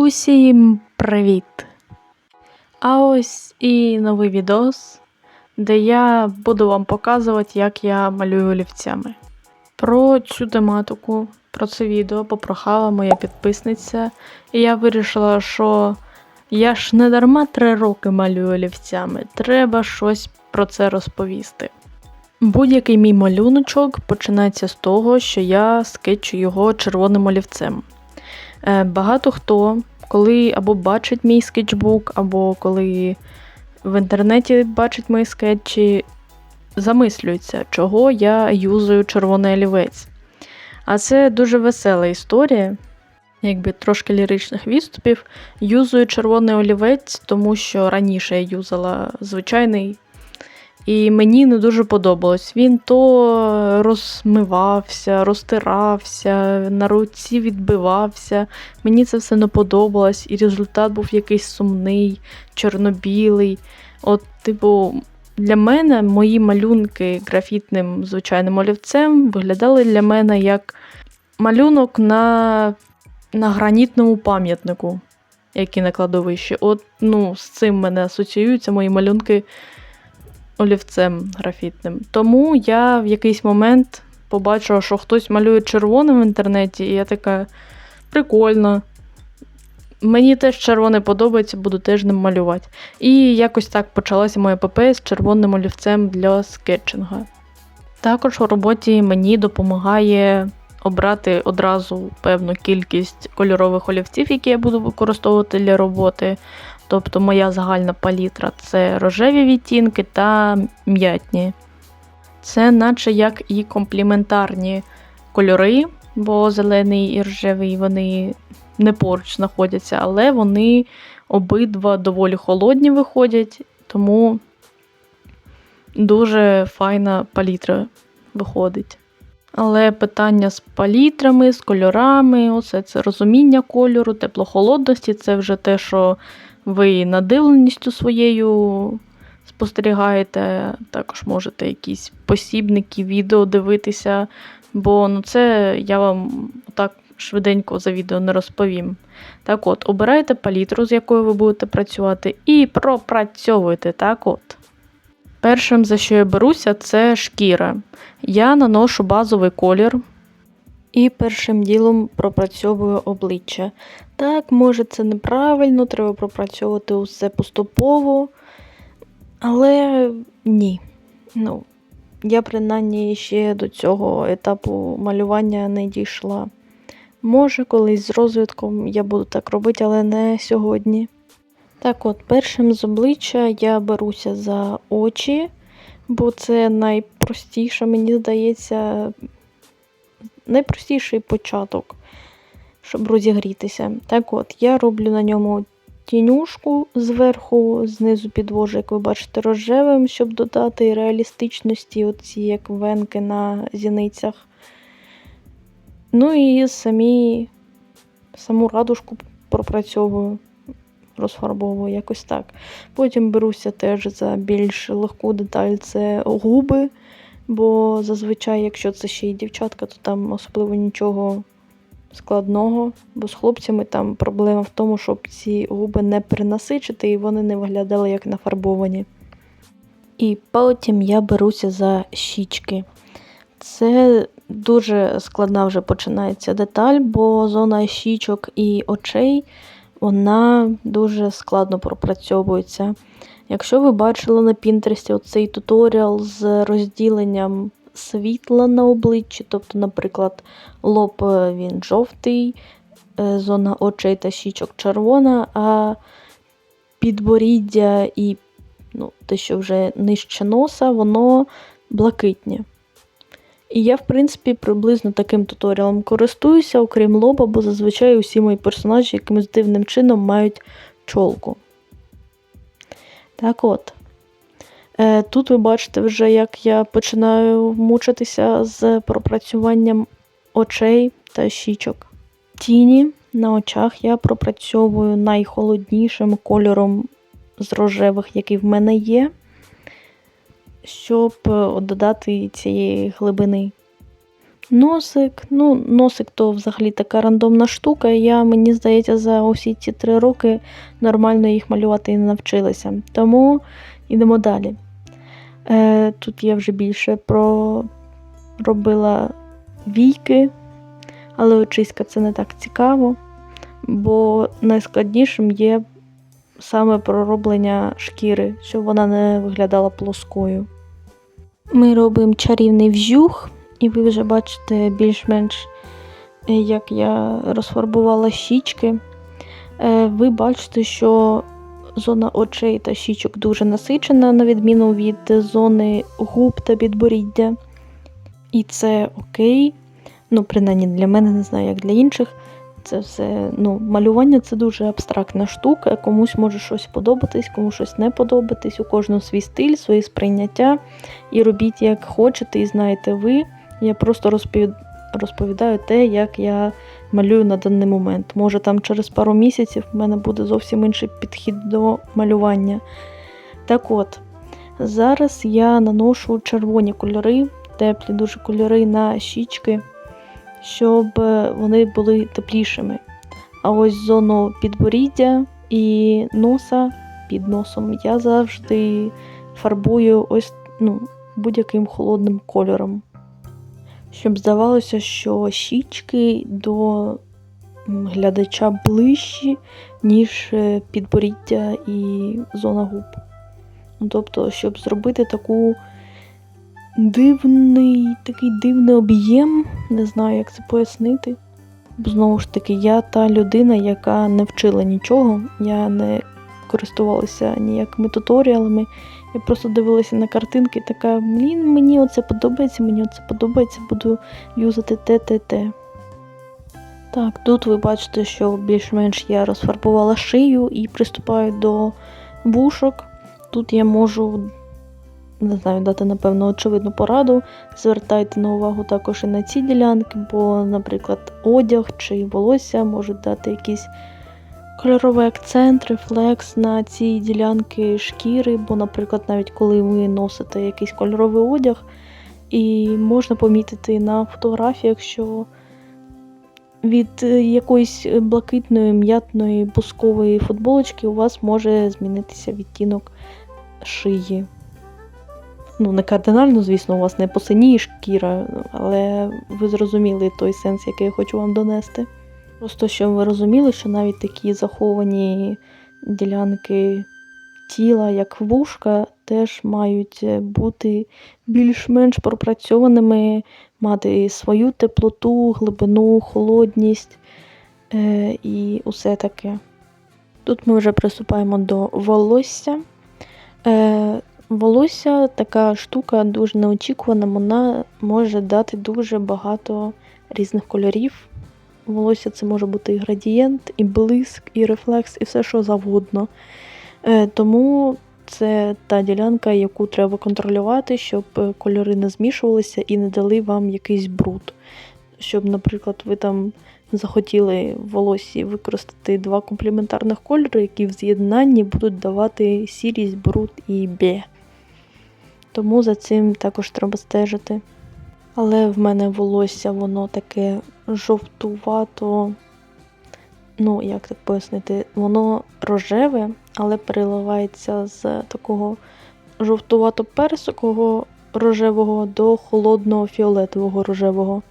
Усім привіт! А ось і новий відос, де я буду вам показувати, як я малюю олівцями. Про цю тематику, про це відео попрохала моя підписниця, і я вирішила, що я ж не дарма три роки малюю олівцями, треба щось про це розповісти. Будь-який мій малюночок починається з того, що я скетчу його червоним олівцем. Е, Багато хто, коли або бачить мій скетчбук, або коли в інтернеті бачить мої скетчі, замислюється, чого я юзаю червоний олівець. А це дуже весела історія, якби трошки ліричних відступів. Юзую червоний олівець, тому що раніше я юзала звичайний. І мені не дуже подобалось. Він то розмивався, розтирався, на руці відбивався. Мені це все не подобалось, і результат був якийсь сумний, чорно-білий. От, типу, для мене мої малюнки графітним звичайним олівцем виглядали для мене як малюнок на, на гранітному пам'ятнику, який на кладовищі. От, ну, з цим мене асоціюються мої малюнки олівцем графітним. Тому я в якийсь момент побачила, що хтось малює червоним в інтернеті, і я така прикольно. Мені теж червоне подобається, буду теж ним малювати. І якось так почалася моя епопея з червоним олівцем для скетчинга. Також у роботі мені допомагає обрати одразу певну кількість кольорових олівців, які я буду використовувати для роботи. Тобто моя загальна палітра це рожеві відтінки та м'ятні. Це наче як і компліментарні кольори, бо зелений і рожевий вони не поруч знаходяться, але вони обидва доволі холодні виходять, тому дуже файна палітра виходить. Але питання з палітрами, з кольорами, оце це розуміння кольору, теплохолодності це вже те, що ви надивленістю своєю спостерігаєте, також можете якісь посібники, відео дивитися, бо ну, це я вам так швиденько за відео не розповім. Так от, обирайте палітру, з якою ви будете працювати, і пропрацьовуйте. Так от. Першим, за що я беруся, це шкіра. Я наношу базовий колір. І першим ділом пропрацьовую обличчя. Так, може, це неправильно, треба пропрацьовувати усе поступово. Але ні. Ну, я принаймні ще до цього етапу малювання не дійшла. Може, колись з розвитком я буду так робити, але не сьогодні. Так от, першим з обличчя я беруся за очі, бо це найпростіше, мені здається, найпростіший початок, щоб розігрітися. Так от, я роблю на ньому тінюшку зверху, знизу підвожу, як ви бачите, рожевим, щоб додати реалістичності, оці як венки на зіницях. Ну і самі, саму радужку пропрацьовую, розфарбовую якось так. Потім беруся теж за більш легку деталь це губи. Бо зазвичай, якщо це ще й дівчатка, то там особливо нічого складного. Бо з хлопцями там проблема в тому, щоб ці губи не перенасичити і вони не виглядали як нафарбовані. І потім я беруся за щічки. Це дуже складна вже починається деталь, бо зона щічок і очей вона дуже складно пропрацьовується. Якщо ви бачили на Пінтерсті оцей туторіал з розділенням світла на обличчі, тобто, наприклад, лоб е, він жовтий, е, зона очей та щічок червона, а підборіддя і ну, те, що вже нижче носа, воно блакитнє. І я, в принципі, приблизно таким туторіалом користуюся, окрім лоба, бо зазвичай усі мої персонажі якимось дивним чином мають чолку. Так от. Е, тут ви бачите вже, як я починаю мучитися з пропрацюванням очей та щічок. Тіні на очах я пропрацьовую найхолоднішим кольором з рожевих, який в мене є, щоб е, додати цієї глибини. Носик, ну, носик то взагалі така рандомна штука. Я, мені здається, за усі ці три роки нормально їх малювати і не навчилася. Тому йдемо далі. Е, Тут я вже більше про робила війки, але очиська це не так цікаво, бо найскладнішим є саме пророблення шкіри, щоб вона не виглядала плоскою. Ми робимо чарівний вжух, і ви вже бачите більш-менш, е, як я розфарбувала щічки. Е, Ви бачите, що зона очей та щічок дуже насичена, на відміну від зони губ та підборіддя. І це окей. Ну, принаймні для мене, не знаю, як для інших. Це все, ну, малювання це дуже абстрактна штука. Комусь може щось подобатись, комусь щось не подобатись. У кожного свій стиль, свої сприйняття. І робіть як хочете, і знаєте ви. Я просто розповід... розповідаю те, як я малюю на даний момент. Може, там через пару місяців в мене буде зовсім інший підхід до малювання. Так от, зараз я наношу червоні кольори, теплі дуже кольори на щічки, щоб е, вони були теплішими. А ось зону підборіддя і носа під носом я завжди фарбую ось ну, будь-яким холодним кольором. Щоб здавалося, що щічки до глядача ближчі, ніж е, підборіддя і зона губ. Ну, Тобто, щоб зробити таку дивний, такий дивний об'єм, не знаю, як це пояснити. Знову ж таки, я та людина, яка не вчила нічого, я не користувалася ніякими туторіалами. Я просто дивилася на картинки така, блін, мені оце подобається, мені оце подобається, буду юзати те, те, те. Так, тут ви бачите, що більш-менш я розфарбувала шию і приступаю до вушок. Тут я можу, не знаю, дати, напевно, очевидну пораду. Звертайте на увагу також і на ці ділянки, бо, наприклад, одяг чи волосся можуть дати якісь кольоровий акцент, рефлекс на ці ділянки шкіри, бо, наприклад, навіть коли ви носите якийсь кольоровий одяг, і можна помітити на фотографіях, що від якоїсь блакитної, м'ятної, бускової футболочки у вас може змінитися відтінок шиї. Ну, не кардинально, звісно, у вас не посиніє шкіра, але ви зрозуміли той сенс, який я хочу вам донести. Просто щоб ви розуміли, що навіть такі заховані ділянки тіла, як вушка, теж мають е, бути більш-менш пропрацьованими, мати свою теплоту, глибину, холодність е, і усе таке. Тут ми вже приступаємо до волосся. Е, волосся така штука дуже неочікувана, вона може дати дуже багато різних кольорів. Волосся це може бути і градієнт, і блиск, і рефлекс, і все, що завгодно. Е, тому це та ділянка, яку треба контролювати, щоб е, кольори не змішувалися і не дали вам якийсь бруд. Щоб, наприклад, ви там захотіли в волосі використати два комплементарних кольори, які в з'єднанні будуть давати сірість, бруд і бє. Тому за цим також треба стежити. Але в мене волосся, воно таке жовтувато, ну, як так пояснити, воно рожеве, але переливається з такого жовтувато-персикового рожевого до холодного фіолетового рожевого.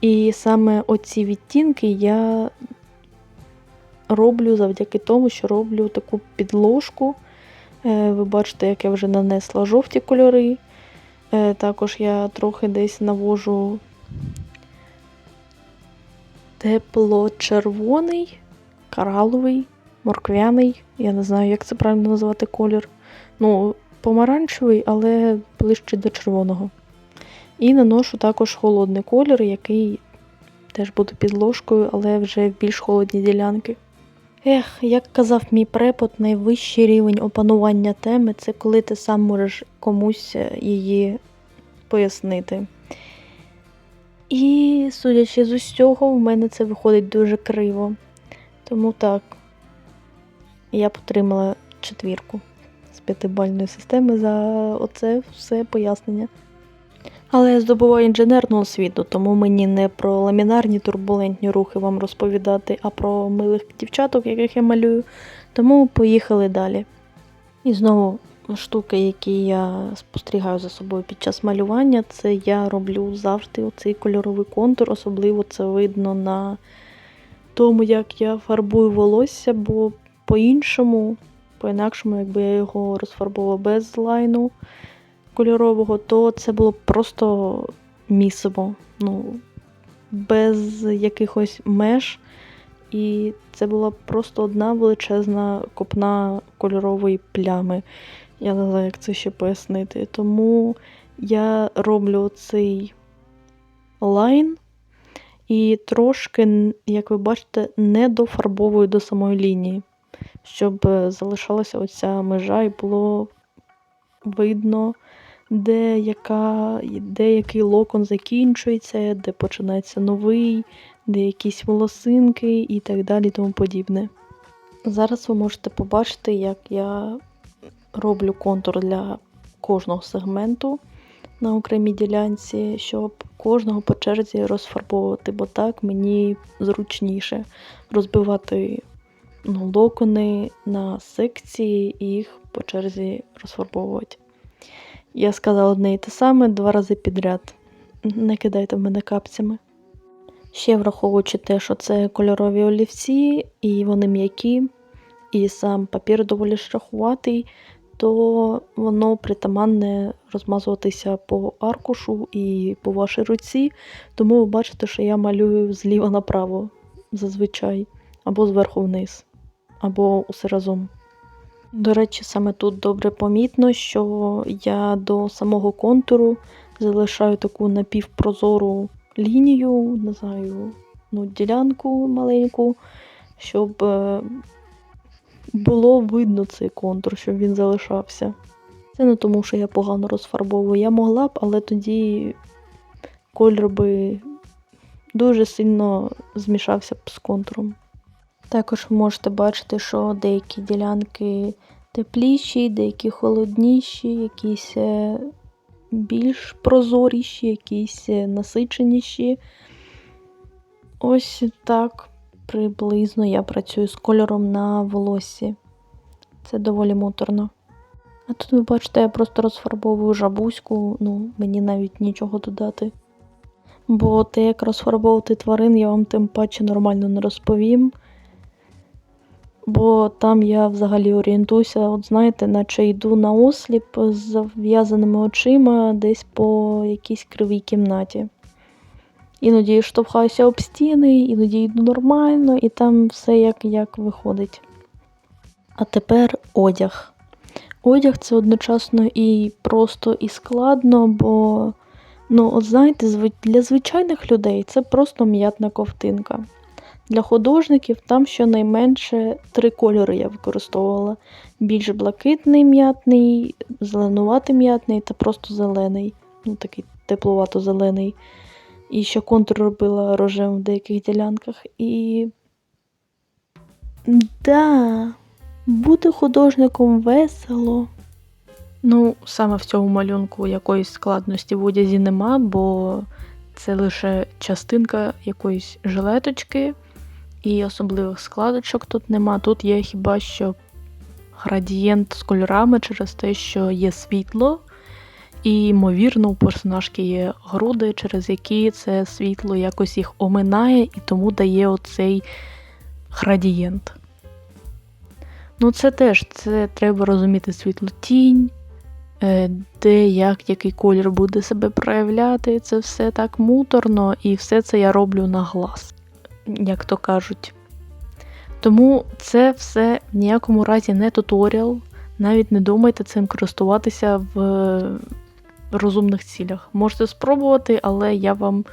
І саме оці відтінки я роблю завдяки тому, що роблю таку підложку. Е, Ви бачите, як я вже нанесла жовті кольори. Е, Також я трохи десь навожу тепло-червоний, кораловий, морквяний. Я не знаю, як це правильно назвати колір. Ну, помаранчевий, але ближче до червоного. І наношу також холодний колір, який теж буде підложкою, але вже в більш холодні ділянки. Ех, як казав мій препод, найвищий рівень опанування теми це коли ти сам можеш комусь е, її пояснити. І, судячи з усього, в мене це виходить дуже криво. Тому так, я отримала четвірку з п'ятибальної системи за оце все пояснення. Але я здобуваю інженерну освіту, тому мені не про ламінарні турбулентні рухи вам розповідати, а про милих дівчаток, яких я малюю. Тому поїхали далі. І знову штуки, які я спостерігаю за собою під час малювання, це я роблю завжди оцей кольоровий контур, особливо це видно на тому, як я фарбую волосся, бо по-іншому, по-інакшому, якби я його розфарбувала без лайну кольорового, то це було просто місиво. Ну, без якихось меж. І це була просто одна величезна копна кольорової плями. Я не знаю, як це ще пояснити. Тому я роблю цей лайн і трошки, як ви бачите, не дофарбовую до самої лінії, щоб залишалася оця межа і було видно, де, яка, де який локон закінчується, де починається новий, де якісь волосинки і так далі, тому подібне. Зараз ви можете побачити, як я роблю контур для кожного сегменту на окремій ділянці, щоб кожного по черзі розфарбовувати, бо так мені зручніше розбивати ну, локони на секції і їх по черзі розфарбовувати. Я сказала одне і те саме два рази підряд. Не кидайте в мене капцями. Ще враховуючи те, що це кольорові олівці, і вони м'які, і сам папір доволі штрахуватий, то воно притаманне розмазуватися по аркушу і по вашій руці. Тому ви бачите, що я малюю зліва направо зазвичай, або зверху вниз, або усе разом. До речі, саме тут добре помітно, що я до самого контуру залишаю таку напівпрозору лінію, не знаю, ну, ділянку маленьку, щоб е, було видно цей контур, щоб він залишався. Це не тому, що я погано розфарбовую. Я могла б, але тоді кольор би дуже сильно змішався б з контуром. Також ви можете бачити, що деякі ділянки тепліші, деякі холодніші, якісь е, більш прозоріші, якісь е, насиченіші. Ось так приблизно я працюю з кольором на волоссі. Це доволі муторно. А тут ви бачите, я просто розфарбовую жабуську, ну, мені навіть нічого додати. Бо те, як розфарбовувати тварин, я вам тим паче нормально не розповім. Бо там я взагалі орієнтуюся, от знаєте, наче йду на осліп з зав'язаними очима десь по якійсь кривій кімнаті. Іноді штовхаюся об стіни, іноді йду нормально, і там все як, як виходить. А тепер одяг. Одяг це одночасно і просто, і складно, бо, ну, от знаєте, для звичайних людей це просто м'ятна ковтинка. Для художників там щонайменше три кольори я використовувала: більш блакитний м'ятний, зеленуватий м'ятний та просто зелений, ну такий тепловато-зелений. І ще контур робила рожевим в деяких ділянках. І. Да, бути художником весело. Ну, саме в цьому малюнку якоїсь складності в одязі нема, бо це лише частинка якоїсь жилеточки, і особливих складочок тут нема. Тут є хіба що градієнт з кольорами через те, що є світло, і, ймовірно, у персонажки є груди, через які це світло якось їх оминає і тому дає оцей градієнт. Ну, це теж це треба розуміти світло-тінь, е, де як який колір буде себе проявляти. Це все так муторно, і все це я роблю на глаз, як то кажуть. Тому це все в ніякому разі не туторіал. Навіть не думайте цим користуватися в розумних цілях. Можете спробувати, але я вам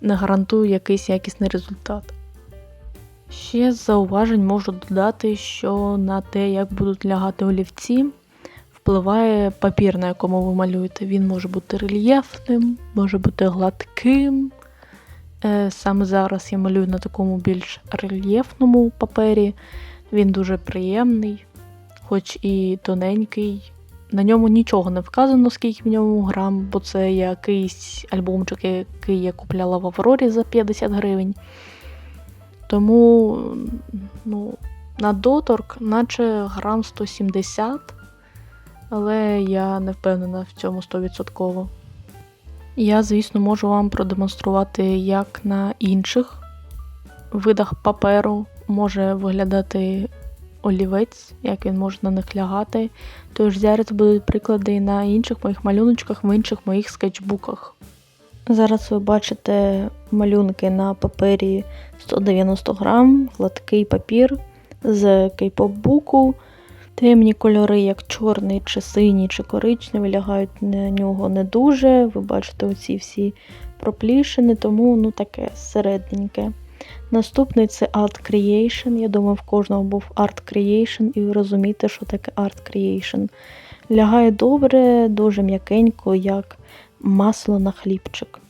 не гарантую якийсь якісний результат. Ще з зауважень можу додати, що на те, як будуть лягати олівці, впливає папір, на якому ви малюєте. Він може бути рельєфним, може бути гладким. Е, Саме зараз я малюю на такому більш рельєфному папері. Він дуже приємний, хоч і тоненький, на ньому нічого не вказано, скільки в ньому грам, бо це якийсь альбомчик, який я купляла в Аврорі за 50 гривень. Тому, ну, на доторк, наче грам 170, але я не впевнена в цьому 100%. Я, звісно, можу вам продемонструвати, як на інших видах паперу може виглядати олівець, як він може на них лягати. Тож зараз будуть приклади на інших моїх малюночках, в інших моїх скетчбуках. Зараз ви бачите малюнки на папері 190 грам, гладкий папір з кейпоп-буку. Темні кольори, як чорний, чи синій, чи коричневий, лягають на нього не дуже. Ви бачите оці всі проплішини, тому ну таке середненьке. Наступний це Art Creation. Я думаю, в кожного був Art Creation, і ви розумієте, що таке Art Creation. Лягає добре, дуже м'якенько, як масло на хлібчик.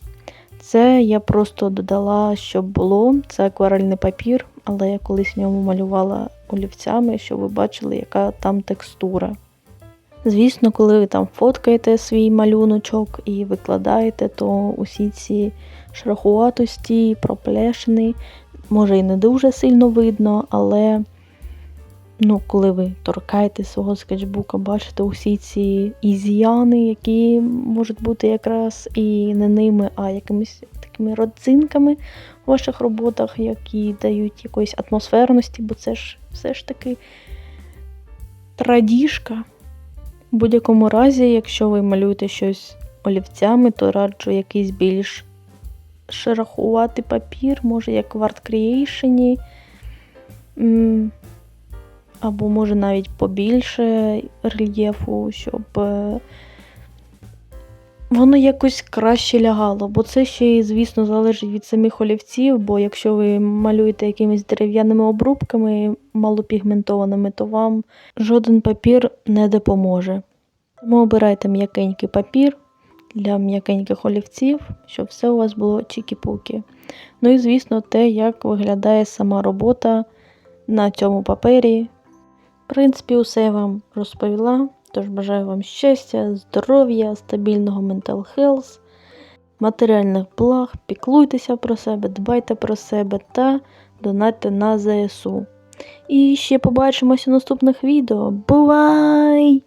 Це я просто додала, щоб було. Це акварельний папір, але я колись в ньому малювала олівцями, щоб ви бачили, яка там текстура. Звісно, коли ви там фоткаєте свій малюночок і викладаєте, то усі ці шрахуватості, проплешини, може і не дуже сильно видно, але ну, коли ви торкаєте свого скетчбука, бачите усі ці ізяни, які можуть бути якраз і не ними, а якимись такими родзинками у ваших роботах, які дають якоїсь атмосферності, бо це ж все ж таки традіжка. В будь-якому разі, якщо ви малюєте щось олівцями, то раджу якийсь більш шерохуватий папір, може як в. М, Або може навіть побільше рельєфу, щоб е, воно якось краще лягало. Бо це ще, звісно, залежить від самих олівців, бо якщо ви малюєте якимись дерев'яними обрубками малопігментованими, то вам жоден папір не допоможе. Тому обирайте м'якенький папір для м'якеньких олівців, щоб все у вас було чікі-пукі. Ну і, звісно, те, як виглядає сама робота на цьому папері. В принципі, усе я вам розповіла. Тож бажаю вам щастя, здоров'я, стабільного mental health, матеріальних благ, піклуйтеся про себе, дбайте про себе та донатьте на ЗСУ. І ще побачимося в наступних відео. Бувай!